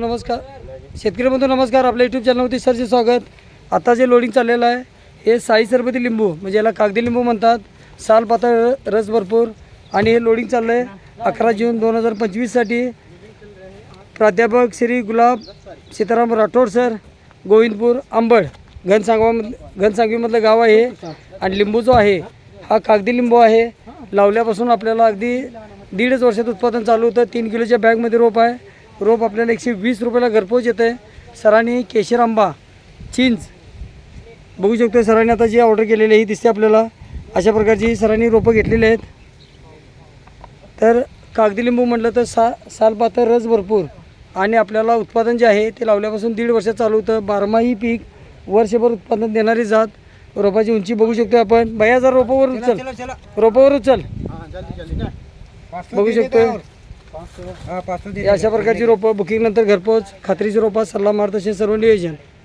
नमस्कार. शेतकरी बंधू नमस्कार. आपल्या यूट्यूब चॅनलवरती सरचे स्वागत. आता जे लोडिंग चाललेलं आहे हे साई सरबती लिंबू म्हणजे याला कागदी लिंबू म्हणतात. साल पातळ रस भरपूर. आणि हे लोडिंग चाललं आहे अकरा जून दोन हजार पंचवीससाठी प्राध्यापक श्री गुलाब सीताराम राठोड सर गोविंदपूर आंबड. घनसांगवामध घनसांगवीमधलं गाव आहे हे. आणि लिंबू जो आहे हा कागदी लिंबू आहे. लावल्यापासून आपल्याला अगदी दीडच वर्षात उत्पादन चालू होतं. तीन किलोच्या बॅगमध्ये रोप आहे. रोप आपल्याला एकशे वीस रुपयाला घरपोच येतं आहे सरांनी केशर आंबा चिंच. बघू शकतो सरांनी आता जी ऑर्डर केलेली आहे ही दिसते आपल्याला. अशा प्रकारची सरांनी रोपं घेतलेली आहेत. तर कागदी लिंबू म्हटलं तर सा सालपातर रस भरपूर. आणि आपल्याला उत्पादन जे आहे ते लावल्यापासून दीड वर्षात चालू होतं. बारमाही पीक वर्षभर उत्पादन देणारी जात. रोपाची उंची बघू शकतो आपण. बाई हजार रोपावर उचल. रोपावर उचल. बघू शकतो अशा प्रकारची रोपं बुकिंग नंतर घरपोच खात्रीची रोपं सल्ला मार्गदर्शन सर्व नियोजन.